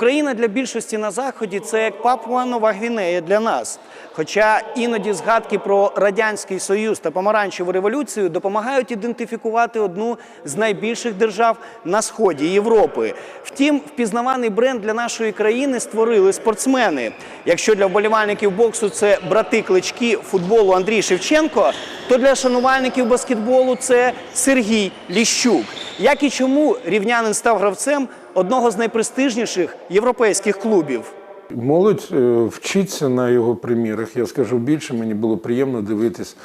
Україна для більшості на заході це як Папуа Нова Гвінея для нас. Хоча іноді згадки про радянський союз та помаранчеву революцію допомагають ідентифікувати одну з найбільших держав на сході Європи. Втім, впізнаваний бренд для нашої країни створили спортсмени. Якщо для вболівальників боксу це брати клички футболу Андрій Шевченко, то для шанувальників баскетболу це Сергій Ліщук. Як і чому рівнянин став гравцем одного з найпрестижніших європейських клубів? Молодь е, вчиться на його примірах. Я скажу більше, мені було приємно дивитись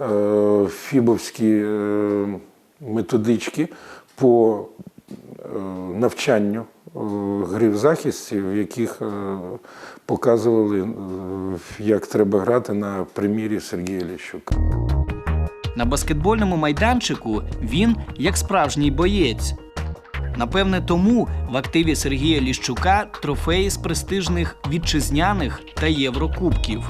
е, фібовські е, методички по навчанню гри в захисті, в яких показували, як треба грати на примірі Сергія Ліщука. На баскетбольному майданчику він як справжній боєць. Напевне, тому в активі Сергія Ліщука трофеї з престижних вітчизняних та єврокубків.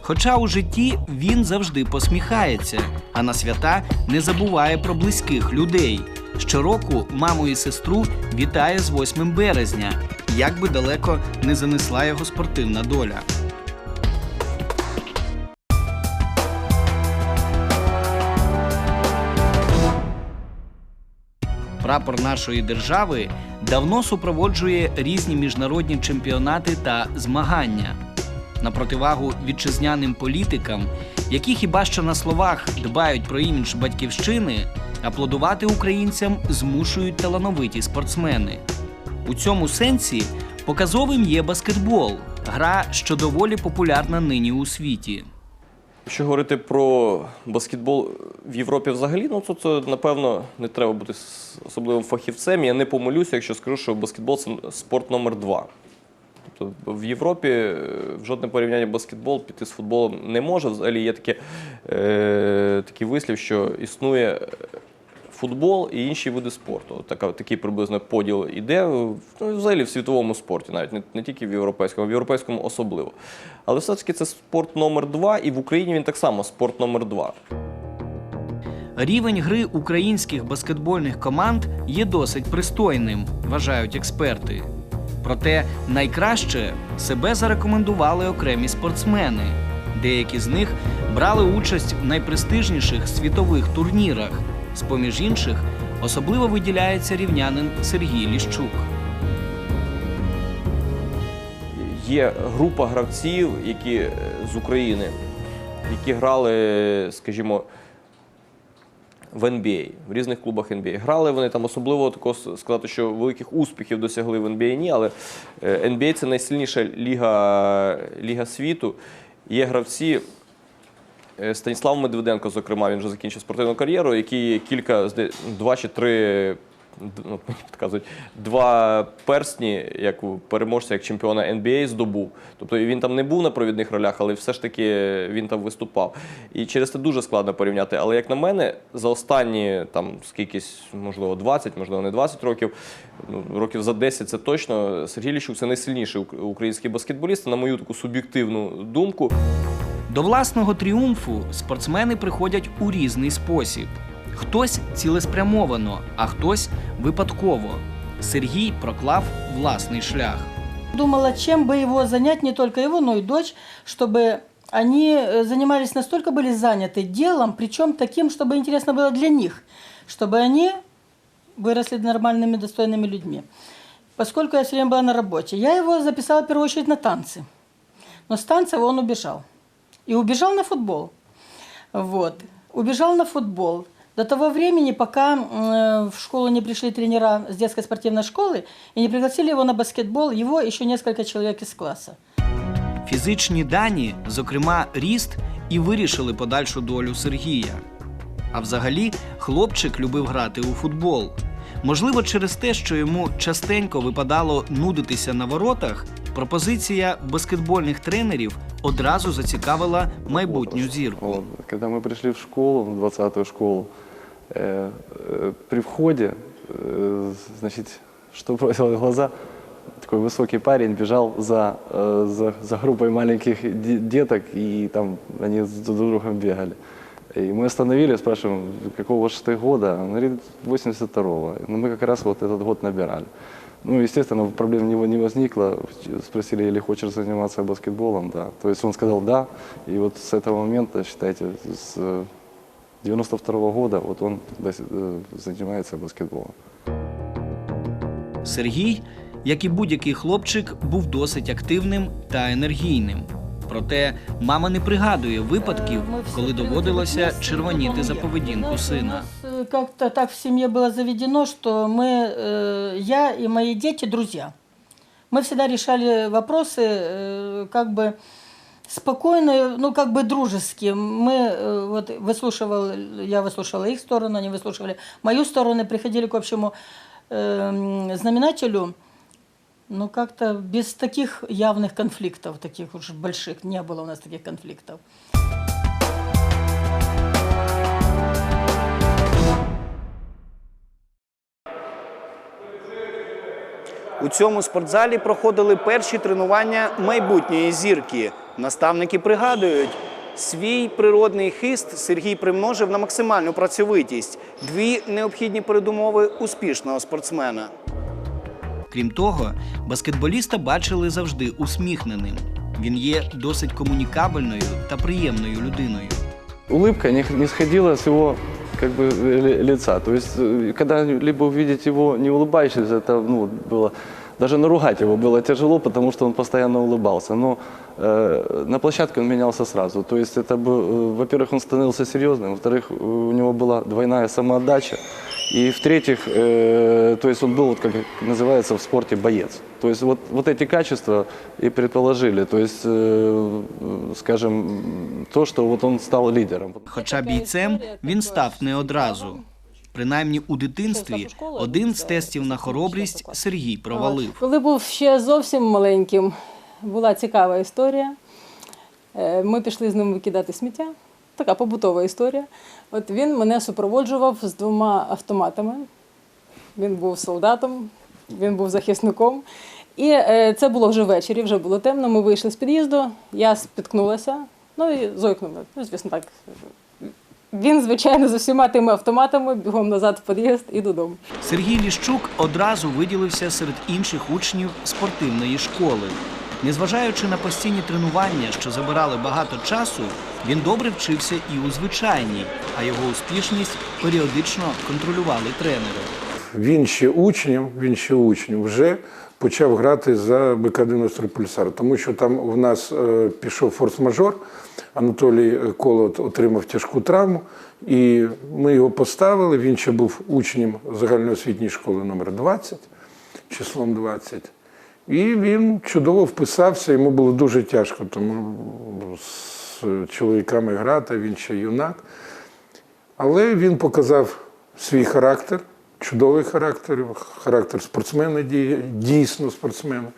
Хоча у житті він завжди посміхається, а на свята не забуває про близьких людей. Щороку маму і сестру вітає з 8 березня, як би далеко не занесла його спортивна доля. Прапор нашої держави давно супроводжує різні міжнародні чемпіонати та змагання. На противагу вітчизняним політикам, які хіба що на словах дбають про імідж батьківщини, аплодувати українцям змушують талановиті спортсмени. У цьому сенсі показовим є баскетбол, гра, що доволі популярна нині у світі. Якщо говорити про баскетбол в Європі взагалі, ну то, це напевно не треба бути особливим фахівцем. Я не помилюся, якщо скажу, що баскетбол це спорт номер два. Тобто в Європі е, в жодне порівняння баскетбол піти з футболом не може. Взагалі є таке, е, такий вислів, що існує футбол і інші види спорту. Така, такий приблизно поділ іде ну, взагалі в світовому спорті, навіть не, не тільки в європейському, в європейському особливо. Але все-таки це спорт номер два, і в Україні він так само спорт номер два. Рівень гри українських баскетбольних команд є досить пристойним, вважають експерти. Проте найкраще себе зарекомендували окремі спортсмени. Деякі з них брали участь в найпрестижніших світових турнірах. З поміж інших особливо виділяється рівнянин Сергій Ліщук. Є група гравців, які е, з України, які грали, скажімо, в NBA, в різних клубах NBA. Грали вони там особливо такого сказати, що великих успіхів досягли в NBA ні, але е, NBA це найсильніша ліга, ліга світу. Є гравці. Е, Станіслав Медведенко, зокрема, він вже закінчив спортивну кар'єру, який кілька, два чи три, ну, мені підказують, два персні, як переможця, як чемпіона NBA здобув. Тобто він там не був на провідних ролях, але все ж таки він там виступав. І через це дуже складно порівняти. Але як на мене, за останні там скількись, можливо, 20, можливо, не 20 років, ну, років за 10 це точно. Сергій Ліщук це найсильніший український баскетболіст, на мою таку суб'єктивну думку. До власного тріумфу спортсмени приходять у різний спосіб. Хтось цілеспрямовано, а хтось випадково. Сергій проклав власний шлях. Думала, чем бы его занять, не только его, но и дочь, чтобы они э, занимались, настолько были заняты делом, причем таким, чтобы интересно было для них, чтобы они выросли нормальными, достойными людьми. Поскольку я все время была на работе, я его записала в первую очередь на танцы. Но с танцев он убежал. И убежал на футбол. Вот. Убежал на футбол. До того времени, пока э, в школу не пришли тренера с детской спортивной школы и не пригласили его на баскетбол, его еще несколько человек из класса. Фізичні дані, зокрема ріст, і вирішили подальшу долю Сергія. А взагалі, хлопчик любив грати у футбол. Можливо, через те, що йому частенько випадало нудитися на воротах, пропозиція баскетбольних тренерів одразу зацікавила майбутню зірку. Вот. Когда мы пришли в школу, в 20-ю школу, э, э, при входе, э, значит, что бросило в глаза, такой высокий парень бежал за, э, за, за группой маленьких де- деток, и там они с друг другом бегали. И мы остановили, спрашиваем, какого же ты года? Он говорит, 82-го. Ну, мы как раз вот этот год набирали. Ну, естественно, проблем у него не возникло. Спросили, или хочешь заниматься баскетболом, да. То есть он сказал да. И вот с этого момента, считайте, с 92 года вот он э, занимается баскетболом. Сергій, як і будь-який хлопчик, був досить активним та енергійним. Проте мама не пригадує випадків, Э, мы все коли привыкли доводилося вместе, червоніти потом за я. поведінку Знаете, у сина. нас, э, Как-то так в семье было заведено, что мы, э, я и мои дети друзья. Мы всегда решали вопросы э, как бы спокойно, ну как бы дружески. Мы э, вот выслушивал, я выслушала их сторону, они выслушивали мою сторону, приходили к общему э, знаменателю. Ну как-то без таких явных конфликтов, таких уж больших, не было у нас таких конфликтов. У цьому спортзалі проходили перші тренування майбутньої зірки. Наставники пригадують, свій природний хист Сергій примножив на максимальну працьовитість дві необхідні передумови успішного спортсмена. Крім того, баскетболіста бачили завжди усміхненим. Він є досить комунікабельною та приємною людиною. Улыбка не, не сходила с его как бы ли- лица. То есть, э, когда-либо увидеть его не улыбающимся, это ну, было даже наругать его было тяжело, потому что он постоянно улыбался. Но э, на площадке он менялся сразу. То есть это был, э, во-первых, он становился серьезным, во-вторых, э, у него была двойная самоотдача, и в-третьих, э, то есть он был, вот как называется в спорте, боец. То есть вот, вот эти качества и предположили, то есть, э, э, скажем, м, то, что вот он стал лидером. Хоча бійцем він став не одразу. Принаймні у дитинстві один з тестів на хоробрість Сергій провалив. Коли був ще зовсім маленьким, була цікава історія. Е, Ми пішли з ним викидати сміття. Така побутова історія. От він мене супроводжував з двома автоматами. Він був солдатом, він був захисником. І е, це було вже ввечері, вже було темно. Ми вийшли з під'їзду, я спіткнулася, ну і зойкнула. Ну, звісно, так. Він, звичайно, з усіма тими автоматами бігом назад в під'їзд і додому. Сергій Ліщук одразу виділився серед інших учнів спортивної школи. Незважаючи на постійні тренування, що забирали багато часу, він добре вчився і у звичайній, а його успішність періодично контролювали тренери. Він ще учнем, він ще учнем вже почав грати за БК-93 Пульсар, тому що там в нас е, пішов форс-мажор. Анатолій Колот отримав тяжку травму, і ми його поставили. Він ще був учнем загальноосвітньої школи номер 20, числом 20. І він чудово вписався, йому було дуже тяжко, тому з чоловіками грати, він ще юнак. Але він показав свій характер, чудовий характер, характер спортсмена, дійсно спортсмена,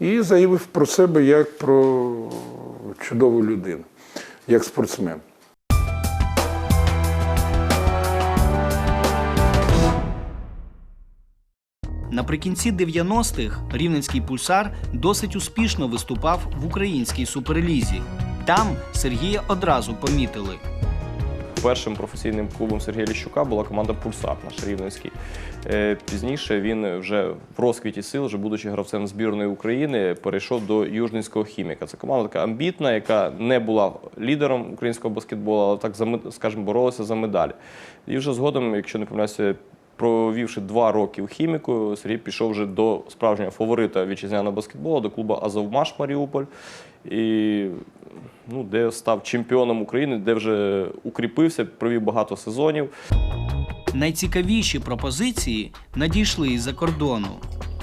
і заявив про себе як про чудову людину, як спортсмен. Наприкінці 90-х рівненський пульсар досить успішно виступав в українській суперлізі. Там Сергія одразу помітили. Першим професійним клубом Сергія Ліщука була команда Пульсар наш рівненський. Е, Пізніше він вже в розквіті сил, вже будучи гравцем збірної України, перейшов до Южненського хіміка. Це команда така амбітна, яка не була лідером українського баскетболу, але так скажімо, боролася за медалі. І вже згодом, якщо не помиляюся, провівши два роки у хіміку, Сергій пішов вже до справжнього фаворита вітчизняного баскетболу, до клубу Азовмаш Маріуполь. І ну, де став чемпіоном України, де вже укріпився, провів багато сезонів. Найцікавіші пропозиції надійшли із-за кордону.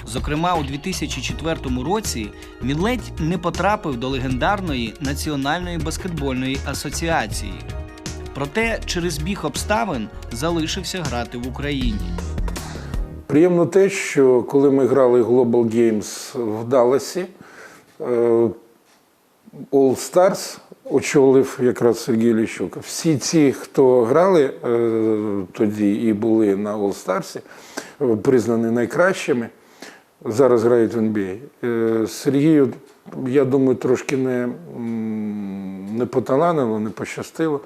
Зокрема, у 2004 році він ледь не потрапив до легендарної Національної баскетбольної асоціації. Проте через біг обставин залишився грати в Україні. Приємно те, що коли ми грали Global Games в Далласі, е, All Stars очолив якраз Сергій Ліщук. Всі ці, хто грали е, тоді і були на All Stars, е, признані найкращими, зараз грають в NBA. Сергію, я думаю, трошки не, не поталанило, не пощастило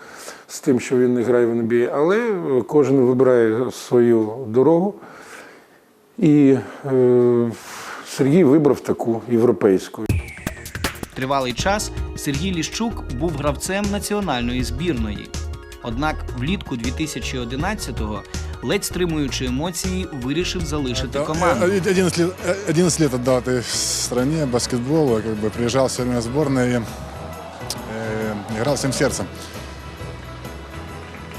з тим, що він не грає в NBA, але кожен вибирає свою дорогу. І е, Сергій вибрав таку європейську. Тривалий час Сергій Ліщук був гравцем національної збірної. Однак влітку 2011-го, ледь стримуючи емоції, вирішив залишити Да, команду. э, 11 лет, э, 11 лет отдал этой стране баскетболу, как бы приезжал все играл всем сердцем.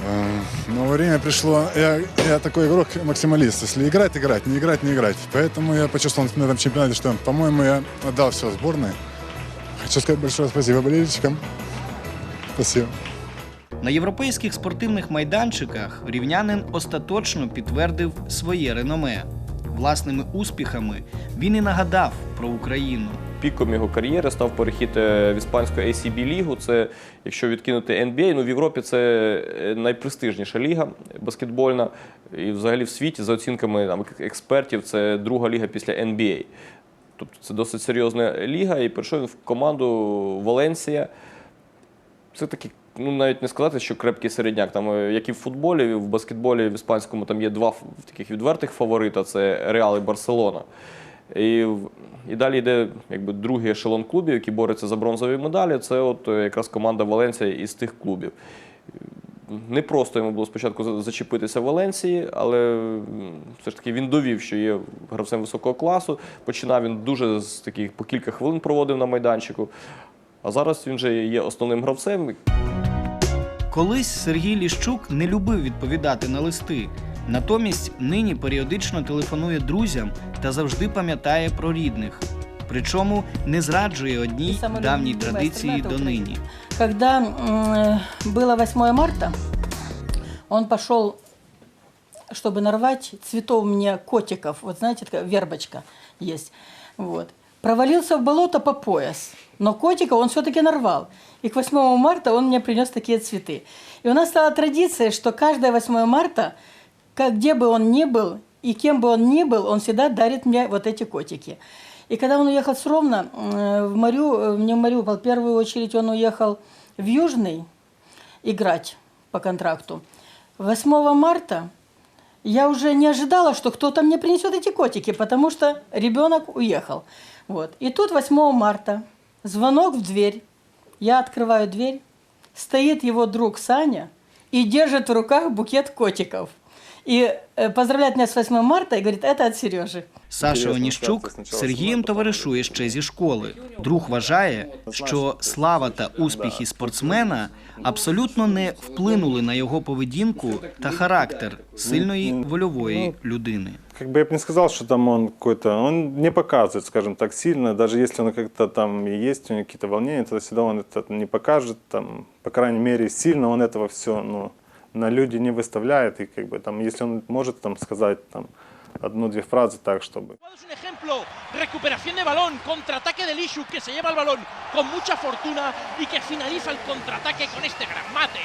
Э, Но время пришло, я, я такой игрок максималист. Если играть, играть, не играть, не играть. Поэтому я почувствовал на этом чемпионате, что, по-моему, я отдал все сборной. Хочу сказать большое спасибо болельщикам. Спасибо. На європейських спортивних майданчиках рівнянин остаточно підтвердив своє реноме. Власними успіхами він і нагадав про Україну. Піком його кар'єри став перехід е, в іспанську ACB лігу. Це якщо відкинути NBA, ну в Європі це е, найпрестижніша ліга баскетбольна. І взагалі в світі, за оцінками там, експертів, це друга ліга після NBA. Тобто це досить серйозна ліга. І прийшов в команду Валенсія. Це такий, ну навіть не сказати, що крепкий середняк. Там, е, як і в футболі, в баскетболі в іспанському там є два таких відвертих фаворита: це Реал і Барселона. І, і далі йде якби, другий ешелон клубів, які борються за бронзові медалі. Це от е, якраз команда Валенсія із тих клубів. Не просто йому було спочатку зачепитися в Валенсії, але все ж таки він довів, що є гравцем високого класу. Починав він дуже з таких по кілька хвилин проводив на майданчику. А зараз він же є основним гравцем. Колись Сергій Ліщук не любив відповідати на листи. Натомість нині періодично телефонує друзям та завжди пам'ятає про рідних. Причому не зраджує одній І саме давній любима традиції страна – це донині. Когда м, э, было 8 марта, он пошел, чтобы нарвать цветов мне котиков. Вот знаете, такая вербочка есть. Вот. Провалился в болото по пояс. Но котика он все-таки нарвал. И к 8 марта он мне принес такие цветы. И у нас стала традиция, что каждое 8 марта, как, где бы он ни был и кем бы он ни был, он всегда дарит мне вот эти котики. И когда он уехал с Ровно, э, в Марю, э, не в Мариуполь, в первую очередь он уехал в Южный играть по контракту. 8 марта я уже не ожидала, что кто-то мне принесет эти котики, потому что ребенок уехал. Вот. И тут 8 марта звонок в дверь. Я открываю дверь. Стоит его друг Саня и держит в руках букет котиков. И э, поздравляет меня с 8 марта и говорит, это от Сережи. Саша Інтересно, Оніщук так, це спочатку Сергієм сімнадцятого товаришує ще зі школи. Друг вважає, що слава та успіхи спортсмена абсолютно не вплинули на його поведінку та характер сильної вольової людини. как бы я бы не сказал, что там он какой-то, он не показывает, скажем так, сильно, даже если он как-то там и есть у него какие-то волнения, то всегда он это не покажет, там, по крайней мере, сильно он этого все, ну, на люди не выставляет, и как бы там, если он может там сказать там одну-две фразы так, чтобы Es un ejemplo, recuperación de balón, contraataque de Lishuk que se lleva el balón con mucha fortuna y que finaliza el contraataque con este gran mate.